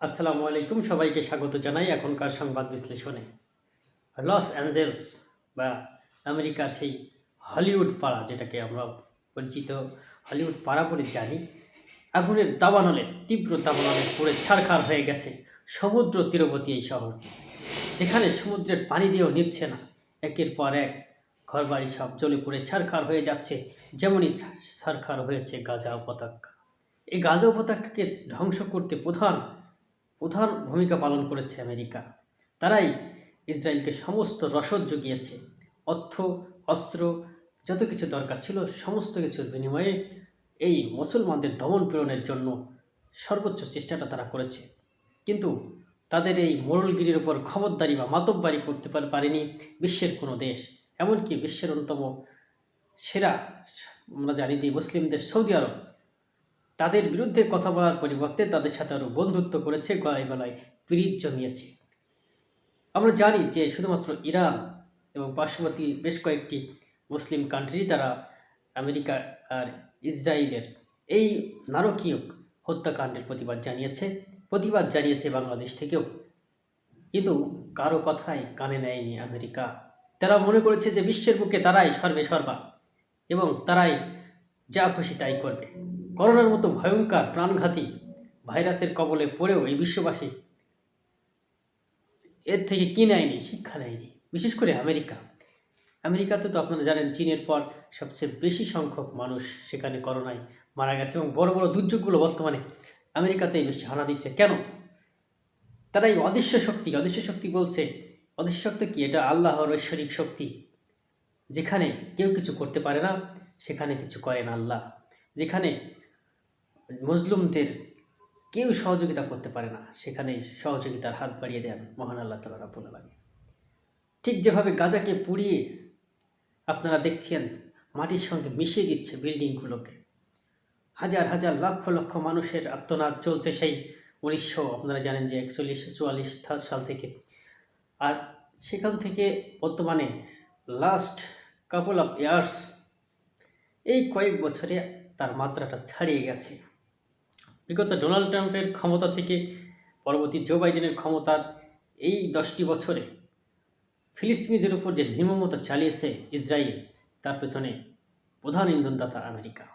আসসালামু আলাইকুম, সবাইকে স্বাগত জানাই এখনকার সংবাদ বিশ্লেষণে। লস অ্যাঞ্জেলস বা আমেরিকার সেই হলিউড পাড়া, যেটাকে আমরা পরিচিত হলিউড পাড়া বলে জানি, আগুনের দাবানলে, তীব্র দাবানলে পুড়ে ছারখার হয়ে গেছে সমুদ্র তীরবর্তী এই শহর, যেখানে সমুদ্রের পানি দিয়েও নিচ্ছে না। একের পর এক ঘরবাড়ি সব জ্বলে পুড়ে ছারখার হয়ে যাচ্ছে, যেমনই ছা- ছারখার হয়েছে গাজা উপত্যকা এই গাজা উপত্যকাকে ধ্বংস করতে প্রধান প্রধান ভূমিকা পালন করেছে আমেরিকা। তারাই ইসরায়েলকে সমস্ত রসদ জুগিয়েছে। অর্থ, অস্ত্র, যত কিছু দরকার ছিল, সমস্ত কিছুর বিনিময়ে এই মুসলমানদের দমন পীড়নের জন্য সর্বোচ্চ চেষ্টাটা তারা করেছে। কিন্তু তাদের এই মোড়লগিরির উপর খবরদারি বা মাতব্বারি করতে পারেনি বিশ্বের কোনো দেশ। এমনকি বিশ্বের অন্যতম সেরা, আমরা জানি যে মুসলিম দেশ সৌদি আরব তাদের বিরুদ্ধে কথা বলার পরিবর্তে তাদের সাথে আরও বন্ধুত্ব করেছে, গলায় গলায় পিরিত জমিয়েছে। আমরা জানি যে শুধুমাত্র ইরান এবং পার্শ্ববর্তী বেশ কয়েকটি মুসলিম কান্ট্রি তারা আমেরিকা আর ইসরায়েলের এই নারকীয় হত্যাকাণ্ডের প্রতিবাদ জানিয়েছে। প্রতিবাদ জানিয়েছে বাংলাদেশ থেকেও। কিন্তু কারও কথাই কানে নেয়নি আমেরিকা। তারা মনে করেছে যে বিশ্বের বুকে তারাই সর্বে সর্বা এবং তারাই যা খুশি তাই করবে। করোনার মতো ভয়ঙ্কর প্রাণঘাতী ভাইরাসের কবলে পড়েও এই বিশ্ববাসী এর থেকে কি নেয়নি, শিক্ষা নেয়নি, বিশেষ করে আমেরিকা। আমেরিকাতে তো আপনারা জানেন, চীনের পর সবচেয়ে বেশি সংখ্যক মানুষ সেখানে করোনায় মারা গেছে এবং বড় বড় দুর্যোগগুলো বর্তমানে আমেরিকাতেই বেশি হানা দিচ্ছে। কেন? তারা এই অদৃশ্য শক্তি অদৃশ্য শক্তি বলছে, অদৃশ্য শক্তি কি? এটা আল্লাহর ঐশ্বরিক শক্তি। যেখানে কেউ কিছু করতে পারে না, সেখানে কিছু করেন আল্লাহ। যেখানে মজলুমদের কেউ সহযোগিতা করতে পারে না সেখানে সহযোগিতার হাত বাড়িয়ে দেন মহান আল্লাহ তালা রাবুল আলমী ঠিক যেভাবে গাজাকে পুড়িয়ে আপনারা দেখছেন, মাটির সঙ্গে মিশিয়ে দিচ্ছে বিল্ডিংগুলোকে। হাজার হাজার লক্ষ লক্ষ মানুষের আত্মনাদ চলছে সেই উনিশশো, আপনারা জানেন যে একচল্লিশশো চুয়াল্লিশ সাল থেকে। আর সেখান থেকে বর্তমানে লাস্ট কাপল অফ ইয়ার্স এই কয়েক বছরে তার মাত্রাটা ছাড়িয়ে গেছে। বিগত ডোনাল্ড ট্রাম্পের ক্ষমতা থেকে পরবর্তী জো বাইডেনের ক্ষমতার এই দশটি বছরে ফিলিস্তিনিদের উপর যে নির্মমতা চালিয়েছে ইসরায়েল, তার পেছনে প্রধান ইন্ধনদাতা আমেরিকা।